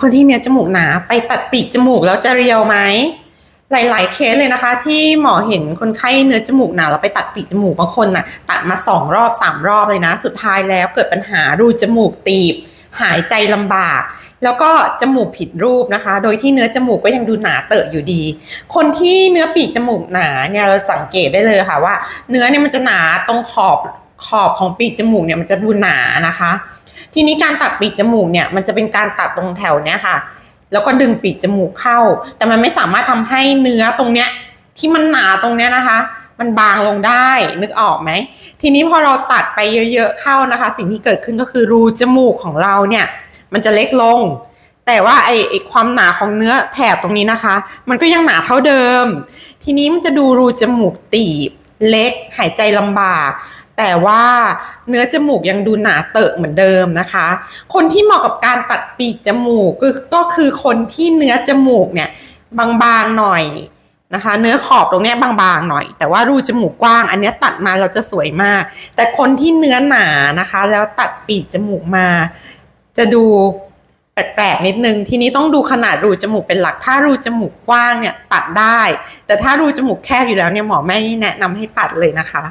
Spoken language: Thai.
คนที่เนื้อจมูกหนาไปตัดปีกจมูกแล้วจะเรียวไหมหลาย ๆ เคสเลยนะคะ ที่หมอเห็นคนไข้เนื้อจมูกหนาแล้วไปตัดปีกจมูกบางคนน่ะ ตัดมาสองรอบสามรอบเลยนะ สุดท้ายแล้วเกิดปัญหารูจมูกตีบ หายใจลำบาก แล้วก็จมูกผิดรูปนะคะ โดยที่เนื้อจมูกก็ยังดูหนาเตอะอยู่ดี คนที่เนื้อปีกจมูกหนาเนี่ยเราสังเกตได้เลยค่ะว่า เนื้อเนี่ยมันจะหนาตรงขอบขอบของปีกจมูกเนี่ยมันจะดูหนานะคะ ทีนี้การตัดปีกจมูกเนี่ยมันจะเป็นการตัดตรงแถวเนี้ยค่ะ แล้วก็ดึงปีกจมูกเข้า แต่มันไม่สามารถทำให้เนื้อตรงเนี้ยที่มันหนาตรงเนี้ยนะคะ มันบางลงได้นึกออกไหม ทีนี้พอเราตัดไปเยอะๆเข้านะคะ สิ่งที่เกิดขึ้นก็คือรูจมูกของเราเนี่ย มันจะเล็กลง แต่ว่าไอ้ไอความหนาของเนื้อแถบตรงนี้นะคะ มันก็ยังหนาเท่าเดิม ทีนี้มันจะดูรูจมูกตีบเล็กหายใจลำบาก แต่ว่าเนื้อจมูกยังดูหนาเตอะเหมือนเดิมนะคะ คนที่เหมาะกับการตัดปีกจมูกก็คือคนที่เนื้อจมูกเนี่ยบางๆหน่อยนะคะ เนื้อขอบตรงนี้บางๆหน่อย แต่ว่ารูจมูกกว้าง อันนี้ตัดมาเราจะสวยมาก แต่คนที่เนื้อหนานะคะ แล้วตัดปีกจมูกมา จะดูแปลกๆนิดนึง ทีนี้ต้องดูขนาดรูจมูกเป็นหลัก ถ้ารูจมูกกว้างเนี่ยตัดได้ แต่ถ้ารูจมูกแคบอยู่แล้วเนี่ยหมอไม่แนะนำให้ตัดเลยนะคะ